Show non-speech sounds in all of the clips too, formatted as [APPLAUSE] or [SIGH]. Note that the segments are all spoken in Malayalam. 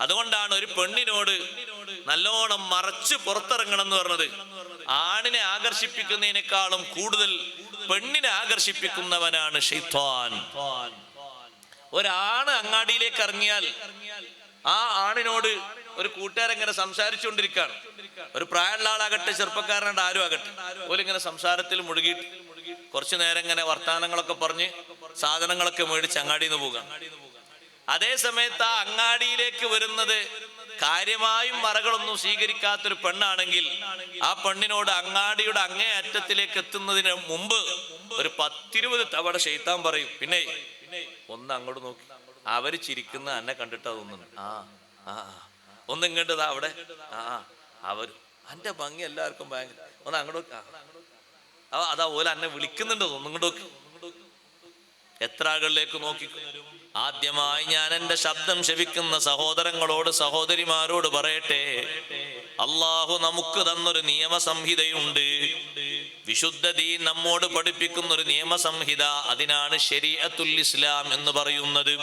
അതുകൊണ്ടാണ് ഒരു പെണ്ണിനോട് നല്ലോണം മറച്ച് പുറത്തിറങ്ങണം എന്ന് പറഞ്ഞത്. ആണിനെ ആകർഷിപ്പിക്കുന്നതിനേക്കാളും കൂടുതൽ പെണ്ണിനെ ആകർഷിപ്പിക്കുന്നവനാണ് ഷെയ്ത്വാൻ ഒരാണ് അങ്ങാടിയിലേക്ക് ഇറങ്ങിയാൽ ആ ആണിനോട് ഒരു കൂട്ടുകാരെങ്ങനെ സംസാരിച്ചുകൊണ്ടിരിക്കുകയാണ്. ഒരു പ്രായമുള്ള ആളാകട്ടെ ചെറുപ്പക്കാരനായിട്ട് ആരും ആകട്ടെ. ഓലിങ്ങനെ സംസാരത്തിൽ മുഴുകിയിട്ട് കുറച്ചു നേരം ഇങ്ങനെ വർത്തമാനങ്ങളൊക്കെ പറഞ്ഞ് സാധനങ്ങളൊക്കെ മേടിച്ച് അങ്ങാടിയിൽ നിന്ന് പോകാം അതേ സമയത്ത് ആ അങ്ങാടിയിലേക്ക് വരുന്നത് കാര്യമായും മറകളൊന്നും സ്വീകരിക്കാത്തൊരു പെണ്ണാണെങ്കിൽ ആ പെണ്ണിനോട് അങ്ങാടിയുടെ അങ്ങേ അറ്റത്തിലേക്ക് എത്തുന്നതിന് മുമ്പ് ഒരു പത്തിരുപത് തവണ ഷെയ്ത്താൻ പറയും പിന്നെ ഒന്ന് അങ്ങോട്ട് നോക്കി. അവർ ചിരിക്കുന്ന എന്നെ കണ്ടിട്ട് തോന്നുന്നു. ആ ആ. ഒന്ന് ഇങ്ങോട്ട് അവിടെ. ആ അവർ അവർ എന്റെ ഭംഗി എല്ലാവർക്കും ഭയങ്കര. ഒന്ന് അങ്ങോട്ട് അതാ ഓല എന്നെ വിളിക്കുന്നുണ്ട് ഒന്ന് ഇങ്ങോട്ട് നോക്ക്. എത്ര ആളുകളിലേക്ക് നോക്കി? ആദ്യമായി ഞാൻ എന്റെ ശബ്ദം ശവിക്കുന്ന സഹോദരങ്ങളോട് സഹോദരിമാരോട് പറയട്ടെ. അള്ളാഹു നമുക്ക് തന്നൊരു നിയമസംഹിതയുണ്ട്. വിശുദ്ധ ദീൻ നമ്മോട് പഠിപ്പിക്കുന്ന ഒരു നിയമസംഹിത അതിനാണ് ശരീഅത്തുൽ ഇസ്ലാം എന്ന് പറയുന്നത്.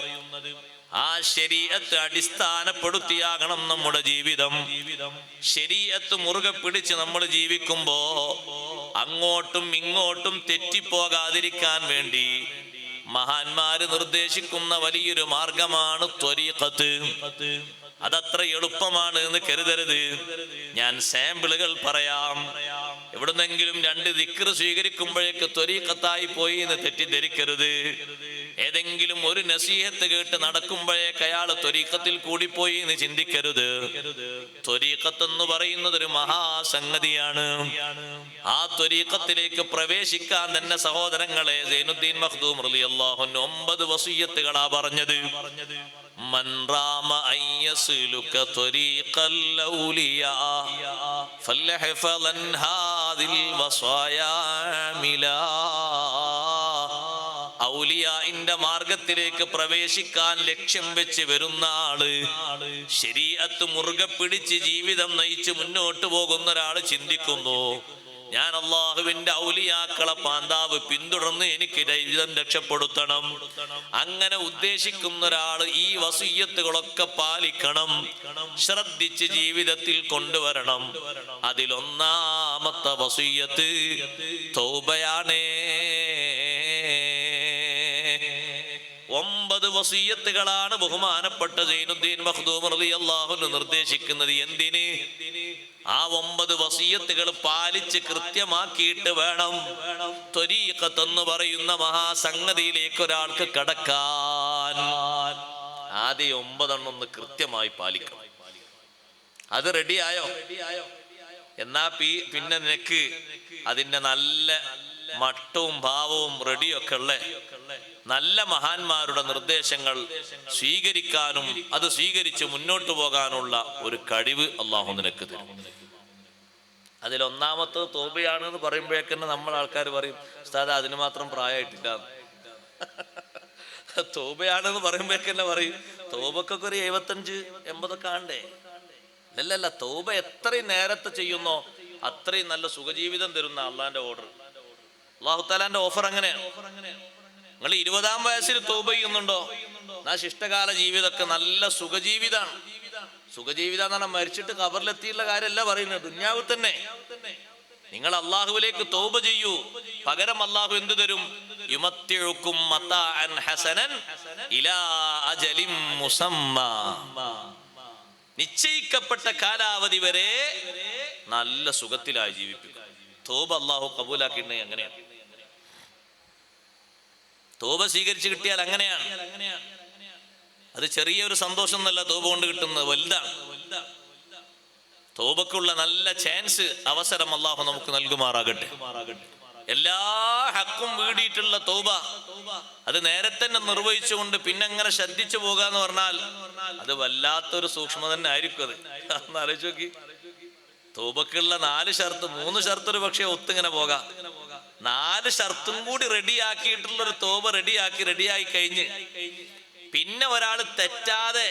ആ ശരീഅത്ത് അടിസ്ഥാനപ്പെടുത്തിയാകണം നമ്മുടെ ജീവിതം. ശരീഅത്ത് മുറുകെ പിടിച്ച് നമ്മൾ ജീവിക്കുമ്പോ അങ്ങോട്ടും ഇങ്ങോട്ടും തെറ്റിപ്പോകാതിരിക്കാൻ വേണ്ടി മഹാന്മാര് നിർദ്ദേശിക്കുന്ന വലിയൊരു മാർഗമാണ് ത്വരീഖത്ത്. അതത്ര എളുപ്പമാണ് എന്ന് കരുതരുത്. ഞാൻ സാമ്പിളുകൾ പറയാം. എവിടുന്നെങ്കിലും രണ്ട് ദിക്ർ സ്വീകരിക്കുമ്പോഴേക്ക് ത്വരീഖത്തായി പോയി എന്ന് തെറ്റിദ്ധരിക്കരുത്. ഏതെങ്കിലും ഒരു നസീഹത്ത് കേട്ട് നടക്കുമ്പോഴേക്ക് അയാൾ ത്വരീഖത്തിൽ കൂടിപ്പോയി എന്ന് ചിന്തിക്കരുത് ത്വരീഖത്ത് എന്ന് പറയുന്നത് ഒരു മഹാസംഗതിയാണ് ആ ത്വരീഖത്തിലേക്ക് പ്രവേശിക്കാൻ തന്നെ സഹോദരങ്ങളെ സൈനുദ്ദീൻ മഖ്ദൂം റളിയല്ലാഹു അൻഹു ഒമ്പത് വസീയത്തുകളാ പറഞ്ഞത് من رام أن يسلك طريق الأولياء فليحفظن هذه الوصايا عاملا ഔലിയാന്റെ മാർഗത്തിലേക്ക് പ്രവേശിക്കാൻ ലക്ഷ്യം വെച്ച് വരുന്ന ആൾ. ശരീരത്ത് മുറുകെ പിടിച്ച് ജീവിതം നയിച്ച് മുന്നോട്ട് പോകുന്ന ഒരാൾ ചിന്തിക്കുന്നു. ഞാൻ അള്ളാഹുവിന്റെ ഔലിയാക്കളെ പാന്താവ് പിന്തുടർന്ന് എനിക്ക് ജീവിതം രക്ഷപ്പെടുത്തണം. അങ്ങനെ ഉദ്ദേശിക്കുന്ന ഒരാൾ ഈ വസീയത്തുകളൊക്കെ പാലിക്കണം. ശ്രദ്ധിച്ച് ജീവിതത്തിൽ കൊണ്ടുവരണം. അതിലൊന്നാമത്തെ വസീയത്ത് തൗബയാണേ. വസീയത്തുകളാണ് ബഹുമാനപ്പെട്ട ജൈനുദ്ദീൻ മഖ്ദൂം റളിയല്ലാഹു അൻഹു നിർദ്ദേശിക്കുന്നത്. എന്തിന്? ആ ഒമ്പത് വസീയത്തുകൾ പാലിച്ച് കൃത്യമാക്കിയിട്ട് വേണം ത്വരീഖത്തെന്ന് പറയുന്ന മഹാസംഗതിയിലേക്ക് ഒരാൾക്ക് കടക്കാൻ. ആദ്യം ഒമ്പതെണ്ണം ഒന്ന് കൃത്യമായി പാലിക്കണം. അത് റെഡിയായോ? എന്നാ പി പിന്നെ നിനക്ക് അതിന്റെ നല്ല മട്ടവും ഭാവവും റെഡിയൊക്കെ ഉള്ള നല്ല മഹാന്മാരുടെ നിർദ്ദേശങ്ങൾ സ്വീകരിക്കാനും അത് സ്വീകരിച്ച് മുന്നോട്ട് പോകാനുള്ള ഒരു കഴിവ് അള്ളാഹു നിനക്ക് തരും. അതിലൊന്നാമത്തെ തോബയാണെന്ന് പറയുമ്പോഴേക്കന്നെ നമ്മൾ ആൾക്കാർ പറയും ഉസ്താദ് അതിന് മാത്രം പ്രായമായിട്ടില്ല. [LAUGHS] തോബയാണെന്ന് പറയുമ്പോഴേക്കന്നെ പറയും തോബക്കൊക്കെ ഒരു എഴുപത്തഞ്ച് എൺപതൊക്കെ ആണ്ടേ അല്ലല്ല തോബ എത്രയും നേരത്തെ ചെയ്യുന്നോ അത്രയും നല്ല സുഖജീവിതം തരുന്ന അള്ളാന്റെ ഓർഡർ അള്ളാഹു താലാന്റെ ഓഫർ അങ്ങനെയാണ് നിങ്ങൾ ഇരുപതാം വയസ്സിൽ തോബ ചെയ്യുന്നുണ്ടോ? എന്നാ ശിഷ്ടകാല ജീവിതമൊക്കെ നല്ല സുഖജീവിതാണ്. സുഖജീവിതം എന്ന് പറഞ്ഞാൽ മരിച്ചിട്ട് കബറിലെത്തിയുള്ള കാര്യമല്ല പറയുന്നത്. ദുന്യാവ് തന്നെ. നിങ്ങൾ അള്ളാഹുവിലേക്ക് തോപ ചെയ്യൂ. പകരം അള്ളാഹു എന്തു തരും? ഹസനൻ ഇലാ നിശ്ചയിക്കപ്പെട്ട കാലാവധി വരെ നല്ല സുഖത്തിലായി ജീവിപ്പിക്കും. തോബ അള്ളാഹു കബൂലാക്കിയിട്ടുണ്ടെങ്കിൽ അങ്ങനെയാണ് തോബ സ്വീകരിച്ച് കിട്ടിയാൽ അങ്ങനെയാണ്. അത് ചെറിയൊരു സന്തോഷം എന്നല്ല തോപ കൊണ്ട് കിട്ടുന്നത് വലുതാണ്. തോപക്കുള്ള നല്ല ചാൻസ് അവസരം അള്ളാഹു നമുക്ക് നൽകുമാറാകട്ടെ. എല്ലാ ഹക്കും വീടിയിട്ടുള്ള തോബ അത് നേരത്തെ തന്നെ നിർവഹിച്ചുകൊണ്ട് പിന്നെ അങ്ങനെ ശ്രദ്ധിച്ചു പോകാന്ന് പറഞ്ഞാൽ അത് വല്ലാത്തൊരു സൂക്ഷ്മ തന്നെ ആയിരിക്കും അത്. ഒന്ന് ആലോചിച്ച് നോക്കി. നാല് ഷർത്ത് മൂന്ന് ഷർത്ത് ഒരു പക്ഷേ ഒത്തിങ്ങനെ പോകാം. നാല് ഷർത്തും കൂടി റെഡിയാക്കിയിട്ടുള്ള ഒരു തോബ റെഡിയാക്കി റെഡിയായി കഴിഞ്ഞ്. പിന്നെ ഒരാൾ തെറ്റാതെ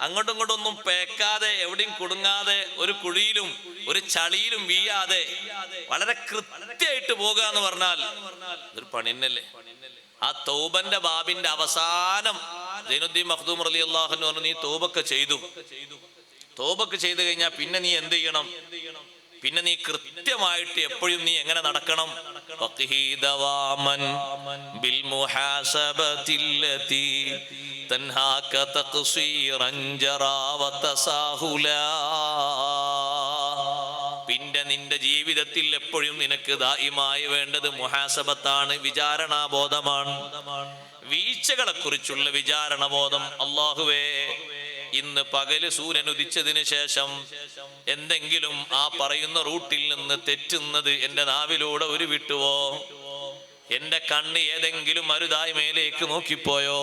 അങ്ങോട്ടും ഇങ്ങോട്ടും ഒന്നും പേക്കാതെ എവിടെയും കുടുങ്ങാതെ ഒരു കുഴിയിലും ഒരു ചളിയിലും വീയാതെ വളരെ കൃത്യമായിട്ട് പോകുക എന്ന് പറഞ്ഞാൽ ഒരു പണിന്നല്ലേ ആ തൗബന്റെ ബാബിന്റെ അവസാനം ജൈനുദ്ദീൻ മഖ്ദൂം അലി അള്ളാഹു പറഞ്ഞു നീ തോബൊക്കെ ചെയ്തു. തോബൊക്കെ ചെയ്തു കഴിഞ്ഞാൽ പിന്നെ നീ എന്ത് ചെയ്യണം? പിന്നെ നീ കൃത്യമായിട്ട് എപ്പോഴും നീ എങ്ങനെ നടക്കണം? പിന്നെ നിന്റെ ജീവിതത്തിൽ എപ്പോഴും നിനക്ക് ദായിമായി വേണ്ടത് മുഹാസബത്താണ് വിചാരണാബോധമാണ്. കുറിച്ചുള്ള വിചാരണബോധം അള്ളാഹുവേ ഇന്ന് പകൽ സൂര്യൻ ഉദിച്ചതിന് ശേഷം എന്തെങ്കിലും ആ പറയുന്ന റൂട്ടിൽ നിന്ന് തെറ്റുന്നത് എന്റെ നാവിലൂടെ ഒരു വിട്ടുവോ എന്റെ കണ്ണ് ഏതെങ്കിലും അരുതായി മേലേക്ക് നോക്കിപ്പോയോ?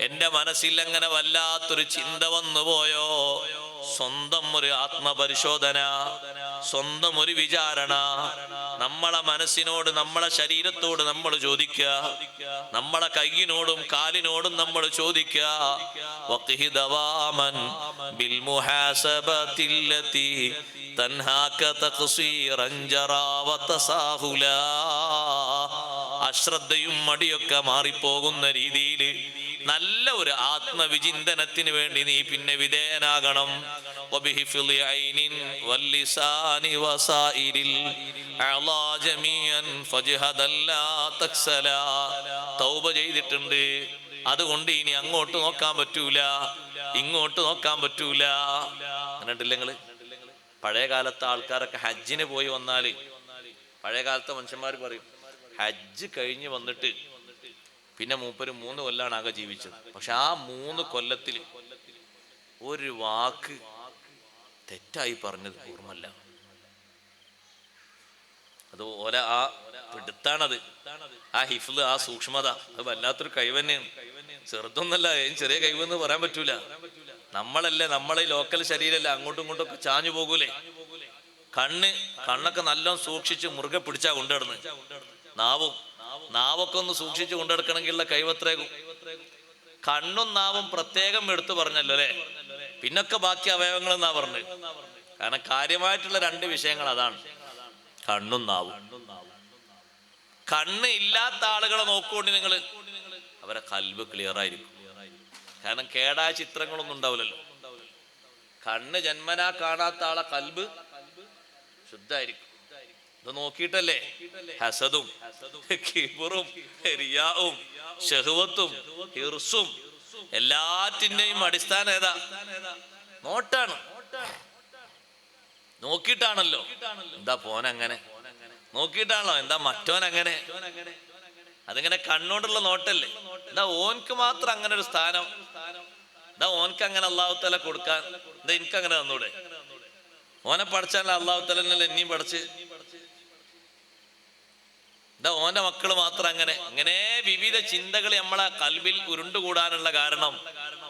എന്റെ മനസ്സിൽ അങ്ങനെ വല്ലാത്തൊരു ചിന്ത വന്നുപോയോ? സ്വന്തം ഒരു ആത്മപരിശോധന. സ്വന്തം ഒരു വിചാരണ. നമ്മളെ മനസ്സിനോട് നമ്മളെ ശരീരത്തോട് നമ്മൾ ചോദിക്കുക. നമ്മളെ കയ്യിനോടും കാലിനോടും നമ്മൾ ചോദിക്കുക. അശ്രദ്ധയും മടിയൊക്കെ മാറിപ്പോകുന്ന രീതിയിൽ നല്ല ഒരു ആത്മവിചിന്തനത്തിന് വേണ്ടി നീ പിന്നെ വിധേയനാകണം. وبحفظ عين واللسان وسائر الأعضاء جميعا فاجهدا لا تكسلا തൗബ ചെയ്തിട്ടുണ്ട് അതുകൊണ്ട് ഇനി അങ്ങോട്ട് നോക്കാൻ പറ്റൂല ഇങ്ങോട്ട് നോക്കാൻ പറ്റൂല കണ്ടിട്ടില്ല നിങ്ങള് പഴയ കാലത്തെ ആൾക്കാരൊക്കെ ഹജ്ജിന് പോയി വന്നാല് പഴയ കാലത്തെ മനുഷ്യന്മാർ പറയും ഹജ്ജ് കഴിഞ്ഞ് വന്നിട്ട് പിന്നെ മൂപ്പര് മൂന്ന് കൊല്ലാണ് ആകെ ജീവിച്ചത് പക്ഷെ ആ മൂന്ന് കൊല്ലത്തിൽ ഒരു വാക്ക് തെറ്റായി പറഞ്ഞത് ഓർമ്മല്ല അത് ഓല ആ പിടുത്താണത്. ആ ഹിഫ്ല് ആ സൂക്ഷ്മത അത് വല്ലാത്തൊരു കഴിവ് ചെറുതൊന്നല്ല ഏതും ചെറിയ കഴിവെന്ന് പറയാൻ പറ്റൂല. നമ്മളല്ലേ നമ്മളെ ലോക്കൽ ശരീരമല്ല അങ്ങോട്ടും ഇങ്ങോട്ടും ഒക്കെ ചാഞ്ഞു പോകൂലേ? കണ്ണ് കണ്ണൊക്കെ നല്ലോണം സൂക്ഷിച്ച് മുറുകെ പിടിച്ചാ കൊണ്ടുനടന്ന്. നാവും നാവൊക്കെ ഒന്ന് സൂക്ഷിച്ച് കൊണ്ടെടുക്കണമെങ്കിലുള്ള കൈവത്രേകും കണ്ണും നാവും പ്രത്യേകം എടുത്തു പറഞ്ഞല്ലോ അല്ലെ? പിന്നൊക്കെ ബാക്കി അവയവങ്ങൾ എന്നാ പറഞ്ഞത്? കാരണം കാര്യമായിട്ടുള്ള രണ്ട് വിഷയങ്ങൾ അതാണ്. കണ്ണും നാവും. കണ്ണ് ഇല്ലാത്ത ആളുകളെ നോക്കുകൊണ്ട് നിങ്ങൾ അവരെ കൽവ് ക്ലിയർ ആയിരിക്കും. കാരണം കേടായ ചിത്രങ്ങളൊന്നും ഉണ്ടാവില്ലല്ലോ. കണ്ണ് ജന്മനാ കാണാത്ത ആളെ കൽബ് ശുദ്ധായിരിക്കും. ഇത് നോക്കിയിട്ടല്ലേ? ഹസദും കിബറും റിയാവും ഷെഹുവത്തും ഹിർസും എല്ലാറ്റിന്റെയും അടിസ്ഥാനം ഏതാ? നോട്ടാണ്. നോക്കിയിട്ടാണല്ലോ. എന്താ പോനങ്ങനെ? നോക്കിയിട്ടാണല്ലോ. എന്താ മറ്റോൻ അങ്ങനെ അതിങ്ങനെ കണ്ണോടുള്ള നോട്ടല്ലേ? എന്താ ഓൻക്ക് മാത്രം അങ്ങനെ ഒരു സ്ഥാനം? എന്താ ഓൻക്ക് അങ്ങനെ അള്ളാഹുത്തല കൊടുക്കാൻ? എന്താ എനിക്ക് അങ്ങനെ തന്നൂടെ? ഓനെ പഠിച്ചാൽ അള്ളാഹുത്തലന്നല്ലേ എന്നെയും പഠിച്ച്? എന്താ ഓന്റെ മക്കൾ മാത്രം അങ്ങനെ. അങ്ങനെ വിവിധ ചിന്തകൾ നമ്മളെ കൽവിൽ ഉരുണ്ടുകൂടാനുള്ള കാരണം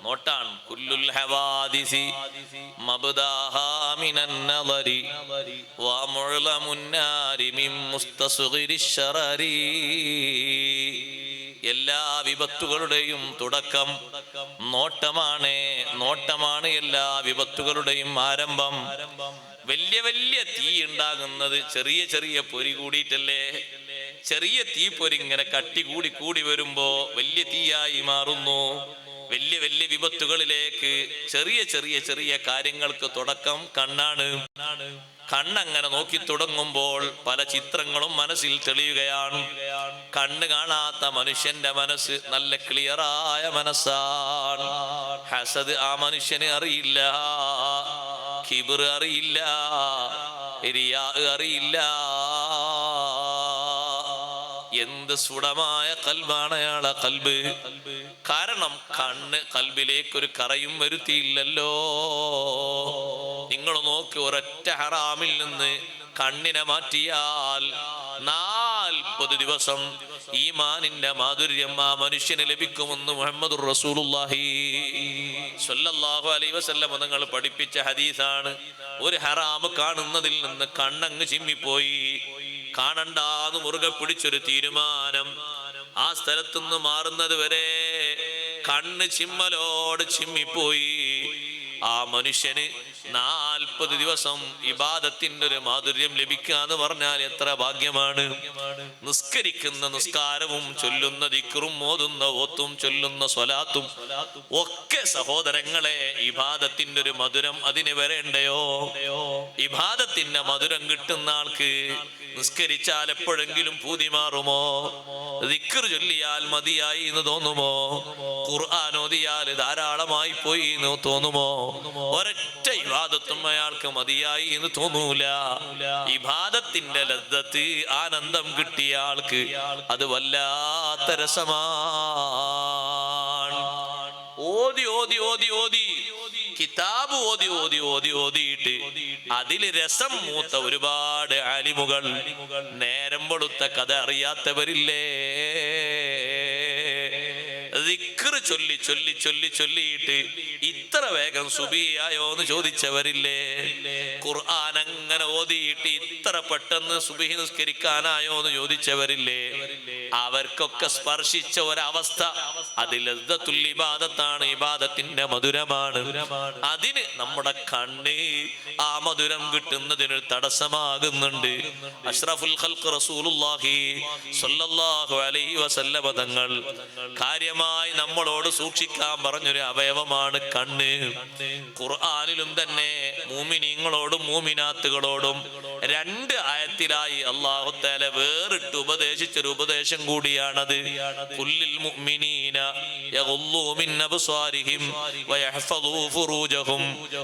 നോട്ടാണ്. കുല്ലുൽ ഹവാദിസി മിൻ എല്ലാ വിപത്തുകളുടെയും തുടക്കം നോട്ടമാണ്. നോട്ടമാണ് എല്ലാ വിപത്തുകളുടെയും ആരംഭം. വലിയ വലിയ തീ ഉണ്ടാകുന്നത് ചെറിയ ചെറിയ പൊരി കൂടിയിട്ടല്ലേ? ചെറിയ തീ പൊരി ഇങ്ങനെ കട്ടി കൂടി കൂടി വരുമ്പോ വലിയ തീയായി മാറുന്നു. വലിയ വലിയ വിപത്തുകളിലേക്ക് ചെറിയ ചെറിയ ചെറിയ കാര്യങ്ങൾക്ക് തുടക്കം കണ്ണാണ്. കണ്ണങ്ങനെ നോക്കി തുടങ്ങുമ്പോൾ പല ചിത്രങ്ങളും മനസ്സിൽ തെളിയുകയാണ്. കണ്ണ് കാണാത്ത മനുഷ്യന്റെ മനസ്സ് നല്ല ക്ലിയറായ മനസ്സാണ്. ഹസദ് ആ മനുഷ്യന് അറിയില്ല. കിബിർ അറിയില്ല. റിയാ അറിയില്ല. എന്ത് സുടമായ കൽബാണ് അയാളെ കൽബ്? കാരണം കണ്ണ് കൽബിലേക്ക് ഒരു കറയും വരുത്തിയില്ലല്ലോ. നിങ്ങൾ നോക്കി ഒരൊറ്റ ഹറാമിൽ നിന്ന് കണ്ണിനെ മാറ്റിയാൽ നാൽപ്പത് ദിവസം ഈമാനിന്റെ മാധുര്യം ആ മനുഷ്യന് ലഭിക്കുമെന്ന് മുഹമ്മദ് റസൂലുള്ളാഹി സ്വല്ലല്ലാഹു അലൈഹി വസല്ലം നിങ്ങൾ പഠിപ്പിച്ച ഹദീസാണ്. ഒരു ഹറാമ് കാണുന്നതിൽ നിന്ന് കണ്ണങ്ങ് ചിമ്മിപ്പോയി. കാണണ്ടാന്ന് മുറുകെ പിടിച്ചൊരു തീരുമാനം. ആ സ്ഥലത്തുനിന്ന് മാറുന്നത് വരെ കണ്ണ് ചിമ്മലോട് ചിമ്മിപ്പോയി. ആ മനുഷ്യന് നാൽപ്പത് ദിവസം ഇബാദത്തിന്റെ ഒരു മാധുര്യം ലഭിക്കുക എന്ന് പറഞ്ഞാൽ എത്ര ഭാഗ്യമാണ്? നിസ്കരിക്കുന്ന നിസ്കാരവും ചൊല്ലുന്ന ദിക്റും ഓതുന്ന ഓത്തും ചൊല്ലുന്ന സ്വലാത്തും ഒക്കെ സഹോദരങ്ങളെ ഇബാദത്തിന്റെ ഒരു മധുരം അതിന് വരേണ്ടയോ? ഇബാദത്തിന്റെ മധുരം കിട്ടുന്ന ആൾക്ക് നിസ്കരിച്ചാൽ എപ്പോഴെങ്കിലും പൂതി മാറുമോ? ദിക്കർ ചൊല്ലിയാൽ മതിയായി എന്ന് തോന്നുമോ? ഖുർആൻ ധാരാളമായി പോയി എന്ന് തോന്നുമോ? ഒരൊറ്റ ഇബാദത്തും അയാൾക്ക് മതിയായി എന്ന് തോന്നൂല. ഇബാദത്തിന്റെ ലദ്ദത്ത് ആനന്ദം കിട്ടിയ ആൾക്ക് അത് വല്ലാത്ത രസമാണ്. ഓതി ഓതി ഓതി ഓതി. കിതാബ് ഓതി ഓതി ഓതി ഓതിയിട്ട് അതിൽ രസം മൂത്ത ഒരുപാട് ആലിമുകൾ നേരം വെളുത്ത കഥ അറിയാത്തവരില്ലേ? ദിക്റ് ചൊല്ലി ചൊല്ലി ചൊല്ലി ചൊല്ലിയിട്ട് ഇത്ര വേഗം സുബിയായോ എന്ന് ചോദിച്ചവരില്ലേ? ഖുർആൻ അങ്ങനെ ഓതിയിട്ട് ഇത്ര പെട്ടെന്ന് സുബിഹി നിസ്കരിക്കാനായോ എന്ന് ചോദിച്ചവരില്ലേ? അവർക്കൊക്കെ സ്പർശിച്ച ഒരവസ്ഥ അതിൽ ഇബാദത്താണ് ഇബാദത്തിന്റെ മധുരമാണ്. അതിന് നമ്മുടെ കണ്ണ് ആ മധുരം കിട്ടുന്നതിന് തടസ്സമാകുന്നുണ്ട്. അഷ്റഫുൽ ഖൽഖ് റസൂലുള്ളാഹി സ്വല്ലല്ലാഹു അലൈഹി വസല്ലം തങ്ങൾ കാര്യമായി നമ്മളോട് സൂക്ഷിക്കാൻ പറഞ്ഞൊരു അവയവമാണ് കണ്ണ്. ഖുർആാനിലും തന്നെ മൂമിനീങ്ങളോടും മൂമിനാത്തുകളോടും രണ്ട് ആയത്തിലായി അള്ളാഹുത്താല വേറിട്ട് ഉപദേശിച്ചൊരു ഉപദേശം കൂടിയാണത്.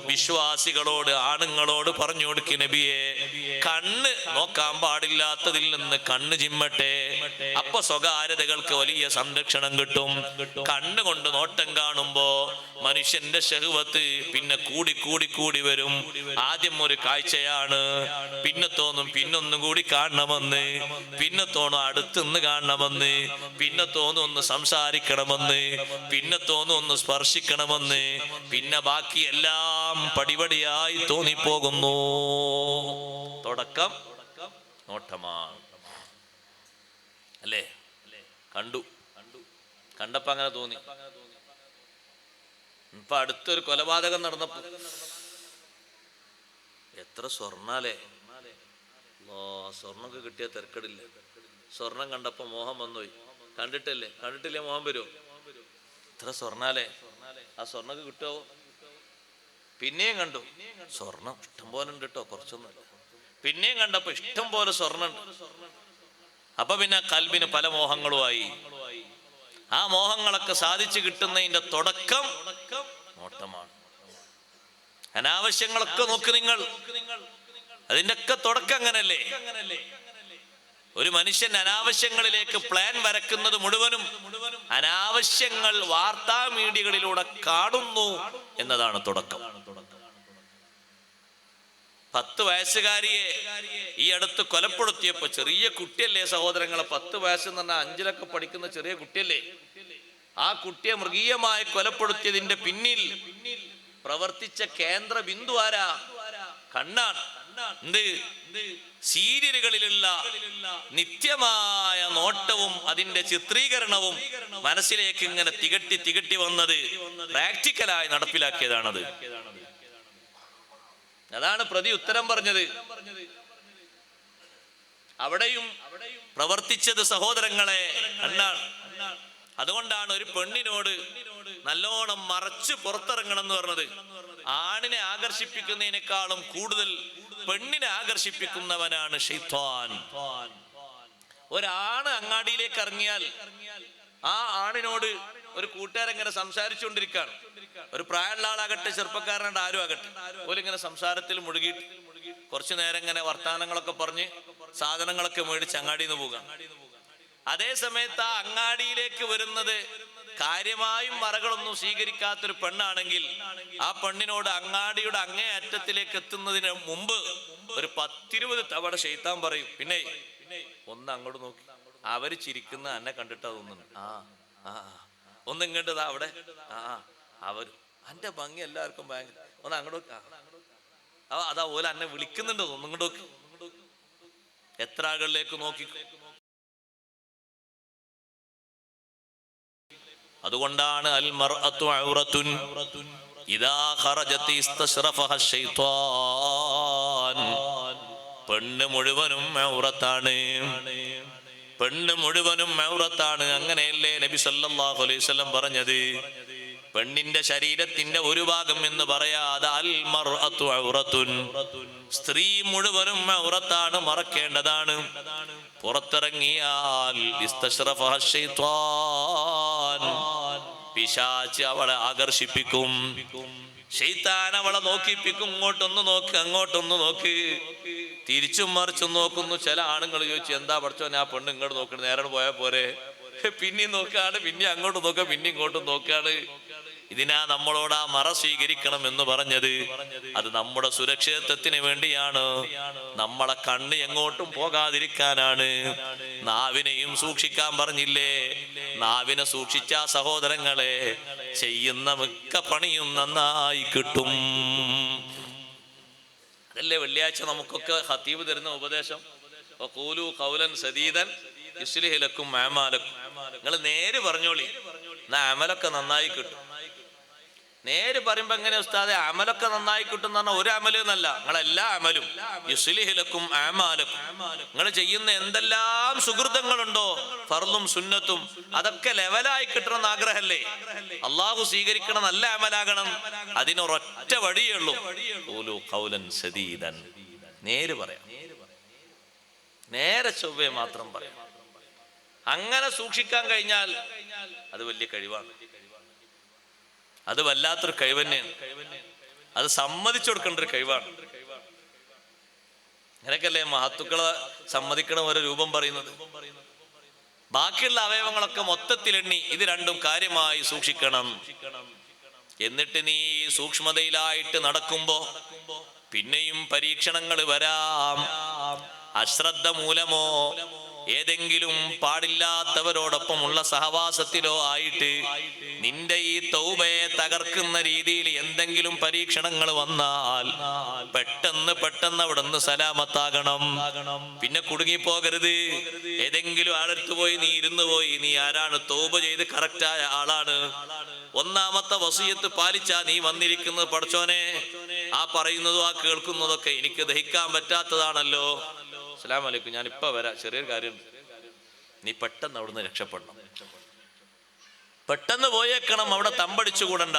വിശ്വാസികളോട് ആണുങ്ങളോട് പറഞ്ഞു കൊടുക്കി നബിയെ കണ്ണ് നോക്കാൻ പാടില്ലാത്തതിൽ നിന്ന് കണ്ണ് ചിമ്മട്ടെ. അപ്പൊ സ്വകാര്യതകൾക്ക് വലിയ സംരക്ഷണം കിട്ടും. കണ്ണ് കൊണ്ട് നോട്ടം കാണുമ്പോ മനുഷ്യന്റെ ശഹുവത്ത് പിന്നെ കൂടി കൂടി കൂടി വരും. ആദ്യം ഒരു കാഴ്ചയാണ്. പിന്നെ തോന്നും പിന്നൊന്നും കൂടി കാണണമെന്ന്. പിന്നെ തോന്നും അടുത്തുനിന്ന് കാണണമെന്ന്. പിന്നെ തോന്നും ഒന്ന് സംസാരിക്കണമെന്ന്. പിന്നെ തോന്നും ഒന്ന് സ്പർശിക്കണമെന്ന്. പിന്നെ ബാക്കി എല്ലാം പടിപടിയായി തോന്നിപ്പോകുന്നു. തുടക്കം നോട്ടമാണ്. അല്ലേ? കണ്ടു. കണ്ടപ്പോ അങ്ങനെ തോന്നി. ഇപ്പൊ അടുത്തൊരു കൊലപാതകം നടന്നപ്പോ. എത്ര സ്വർണാലേ സ്വർണമൊക്കെ കിട്ടിയ തിരക്കടില്ല? സ്വർണം കണ്ടപ്പോ മോഹം വന്നുപോയി. കണ്ടിട്ടല്ലേ? കണ്ടിട്ടില്ലേ മോഹം വരുമോ ഇത്ര സ്വർണാലേ ആ സ്വർണമൊക്കെ കിട്ടുമോ പിന്നെയും കണ്ടു. സ്വർണം ഇഷ്ടം പോലെ ഉണ്ട് കേട്ടോ കുറച്ചൊന്നും പിന്നെയും കണ്ടപ്പോ ഇഷ്ടം പോലെ സ്വർണം അപ്പൊ പിന്നെ കൽബിന് പല മോഹങ്ങളുമായി. ആ മോഹങ്ങളൊക്കെ സാധിച്ചു കിട്ടുന്നതിന്റെ തുടക്കം നോട്ടമാണ്. അനാവശ്യങ്ങളൊക്കെ നോക്ക് നിങ്ങൾ. അതിന്റെ ഒക്കെ തുടക്കം അങ്ങനല്ലേ? ഒരു മനുഷ്യൻ അനാവശ്യങ്ങളിലേക്ക് പ്ലാൻ വരക്കുന്നത് മുഴുവനും അനാവശ്യങ്ങൾ വാർത്താ മീഡിയകളിലൂടെ കാണുന്നു എന്നതാണ് തുടക്കം. പത്ത് വയസ്സുകാരിയെ ഈ അടുത്ത് കൊലപ്പെടുത്തിയപ്പോ ചെറിയ കുട്ടിയല്ലേ സഹോദരങ്ങളെ? പത്ത് വയസ്സ് എന്ന് പറഞ്ഞാൽ അഞ്ചിലൊക്കെ പഠിക്കുന്ന ചെറിയ കുട്ടിയല്ലേ? ആ കുട്ടിയെ മൃഗീയമായി കൊലപ്പെടുത്തിയതിന്റെ പിന്നിൽ പ്രവർത്തിച്ച കേന്ദ്ര ബിന്ദു ആരാ? കണ്ണാണ്. എന്ത്? സീരിയലുകളിലുള്ള നിത്യമായ നോട്ടവും അതിന്റെ ചിത്രീകരണവും മനസ്സിലേക്ക് ഇങ്ങനെ തികട്ടി തികട്ടി വന്നത് പ്രാക്ടിക്കലായി നടപ്പിലാക്കിയതാണത്. അതാണ് പ്രതി ഉത്തരം പറഞ്ഞത്. അവിടെയും പ്രവർത്തിച്ചത് സഹോദരങ്ങളെ കണ്ണാണ് അതുകൊണ്ടാണ് ഒരു പെണ്ണിനോട് നല്ലോണം മറച്ച് പുറത്തിറങ്ങണം എന്ന് പറഞ്ഞത്. ആണിനെ ആകർഷിപ്പിക്കുന്നതിനേക്കാളും കൂടുതൽ പെണ്ണിനെ ആകർഷിപ്പിക്കുന്നവനാണ് ഷെയ്ത്താൻ ഒരാണ് അങ്ങാടിയിലേക്ക് ഇറങ്ങിയാൽ ആ ആണിനോട് ഒരു കൂട്ടുകാരൻ ഇങ്ങനെ സംസാരിച്ചുകൊണ്ടിരിക്കുകയാണ്. ഒരു പ്രായമുള്ള ആളാകട്ടെ ചെറുപ്പക്കാരനായിട്ട് ആരും ആകട്ടെ. ഓലിങ്ങനെ സംസാരത്തിൽ മുഴുകിയിട്ട് കുറച്ചു നേരം ഇങ്ങനെ വർത്തമാനങ്ങളൊക്കെ പറഞ്ഞ് സാധനങ്ങളൊക്കെ മേടിച്ച് അങ്ങാടിയിൽ നിന്ന് പോകുക അതേ സമയത്ത് ആ അങ്ങാടിയിലേക്ക് വരുന്നത് കാര്യമായും മറകളൊന്നും സ്വീകരിക്കാത്തൊരു പെണ്ണാണെങ്കിൽ ആ പെണ്ണിനോട് അങ്ങാടിയുടെ അങ്ങേ അറ്റത്തിലേക്ക് എത്തുന്നതിന് മുമ്പ് ഒരു പത്തിരുപത് തവണ ഷെയ്ത്താൻ പറയും പിന്നെ ഒന്ന് അങ്ങോട്ട് നോക്കി. അവർ ചിരിക്കുന്ന എന്നെ കണ്ടിട്ട് തോന്നുന്നു. ആ ആ. ഒന്ന് ഇങ്ങോട്ടതാ അവിടെ. ആ. അവർ അന്റെ ഭംഗി എല്ലാവർക്കും ഭയങ്കര. ഒന്ന് അങ്ങോട്ട് അതാ ഓല എന്നെ വിളിക്കുന്നുണ്ടോ. ഒന്നും ഇങ്ങോട്ട് നോക്കി. എത്ര ആളുകളിലേക്ക് നോക്കി. അതുകൊണ്ടാണ് അൽ ശൈത്വാൻ പെണ്ണ് മുഴുവനും ഔറത്താണ് പെണ്ണ് മുഴുവനും ഔറത്താണ് അങ്ങനെയല്ലേ നബി സല്ലല്ലാഹു അലൈഹി വസല്ലം പറഞ്ഞത്? പെണ്ണിന്റെ ശരീരത്തിന്റെ ഒരു ഭാഗം എന്ന് പറയാതെ അൽ മർഅത്തു ഔറത്തുൻ സ്ത്രീ മുഴുവനും ഔറത്താണ് മറക്കേണ്ടതാണ്. പുറത്തിറങ്ങിയാൽ ഇസ്തശ്റഫഹ ശൈത്വാൻ പിശാച്ച് അവളെ ആകർഷിപ്പിക്കും. ഷെയ്ത്താൻ അവളെ നോക്കിപ്പിക്കും. ഇങ്ങോട്ടൊന്ന് നോക്ക് അങ്ങോട്ടൊന്ന് നോക്ക്. തിരിച്ചും മറിച്ചും നോക്കുന്നു. ചില ആണുങ്ങൾ ചോദിച്ചു എന്താ പഠിച്ചോ ഞാൻ പെണ്ണ് ഇങ്ങോട്ട് നോക്കണ നേരെ പോയാൽ പോരെ. പിന്നെയും നോക്കാണ് പിന്നെ അങ്ങോട്ട് നോക്കുക പിന്നെ ഇങ്ങോട്ടും നോക്കാണ്. ഇതിനാ നമ്മളോട് ആ മറ സ്വീകരിക്കണം എന്ന് പറഞ്ഞത്. അത് നമ്മുടെ സുരക്ഷിതത്വത്തിന് വേണ്ടിയാണ്. നമ്മളെ കണ്ണ് എങ്ങോട്ടും പോകാതിരിക്കാനാണ്. നാവിനെയും സൂക്ഷിക്കാൻ പറഞ്ഞില്ലേ? നാവിനെ സൂക്ഷിച്ച സഹോദരങ്ങളെ ചെയ്യുന്ന മിക്ക പണിയും നന്നായി കിട്ടും. അതല്ലേ വെള്ളിയാഴ്ച നമുക്കൊക്കെ ഹത്തീബ് തരുന്ന ഉപദേശം? കൂലു കൗലൻ സദീദൻ ഇസ്ലിഹിലക്കും മാമാലക്കും നിങ്ങൾ നേര് പറഞ്ഞോളി. എന്നാ അമലൊക്കെ നന്നായി കിട്ടും. നേര് പറയുമ്പോ എങ്ങനെ ഉസ്താദെ? അമലൊക്കെ നന്നായി കിട്ടും എന്ന് പറഞ്ഞാൽ ഒരു അമൽ എന്നല്ല. നിങ്ങളെല്ലാ അമലും. യുസ്ലിഹിലക്കും ആമാലക്കും. നിങ്ങൾ ചെയ്യുന്ന എന്തെല്ലാം സുഹൃതങ്ങളുണ്ടോ ഫർളും സുന്നത്തും. അതൊക്കെ ലെവലായി കിട്ടണം എന്ന് ആഗ്രഹമല്ലേ അള്ളാഹു സ്വീകരിക്കണം നല്ല അമലാകണം. അതിനൊരൊറ്റ വഴിയേ ഉള്ളൂ. സദീദൻ. നേര് പറയാം. നേരെ ചൊവ്വയെ മാത്രം പറയാം. അങ്ങനെ സൂക്ഷിക്കാൻ കഴിഞ്ഞാൽ അത് വലിയ കഴിവാണ്. അത് വല്ലാത്തൊരു കഴിവ് തന്നെയാണ് അത് സമ്മതിച്ചു കൊടുക്കേണ്ട ഒരു കഴിവാണ് അങ്ങനെയൊക്കെയല്ലേ മഹത്തുക്കളെ സമ്മതിക്കണ ഓരോ രൂപം പറയുന്നത്? ബാക്കിയുള്ള അവയവങ്ങളൊക്കെ മൊത്തത്തിൽ എണ്ണി ഇത് രണ്ടും കാര്യമായി സൂക്ഷിക്കണം. എന്നിട്ട് നീ സൂക്ഷ്മതയിലായിട്ട് നടക്കുമ്പോ പിന്നെയും പരീക്ഷണങ്ങൾ വരാം. അശ്രദ്ധ മൂലമോ ഏതെങ്കിലും പാടില്ലാത്തവരോടൊപ്പമുള്ള സഹവാസത്തിലോ ആയിട്ട് നിന്റെ ഈ തൗബയെ തകർക്കുന്ന രീതിയിൽ എന്തെങ്കിലും പരീക്ഷണങ്ങൾ വന്നാൽ പെട്ടെന്ന് പെട്ടെന്ന് അവിടെ നിന്ന് സലാമത്താകണം. പിന്നെ കുടുങ്ങിപ്പോകരുത്. ഏതെങ്കിലും ആഴത്ത് പോയി നീ ഇരുന്ന് പോയി നീ ആരാണ് തൗബ ചെയ്ത് കറക്റ്റായ ആളാണ്. ഒന്നാമത്തെ വസീയത്ത് പാലിച്ചാ നീ വന്നിരിക്കുന്നത്. പഠിച്ചോനെ ആ പറയുന്നതും ആ കേൾക്കുന്നതൊക്കെ എനിക്ക് ദഹിക്കാൻ പറ്റാത്തതാണല്ലോ. അസ്സലാമു അലൈക്കും ഞാൻ ഇപ്പൊ വരാം. ചെറിയൊരു കാര്യമുണ്ട് നീ പെട്ടെന്ന് അവിടുന്ന് രക്ഷപ്പെടണം. പെട്ടെന്ന് പോയേക്കണം. അവിടെ തമ്പടിച്ചു കൂടണ്ട.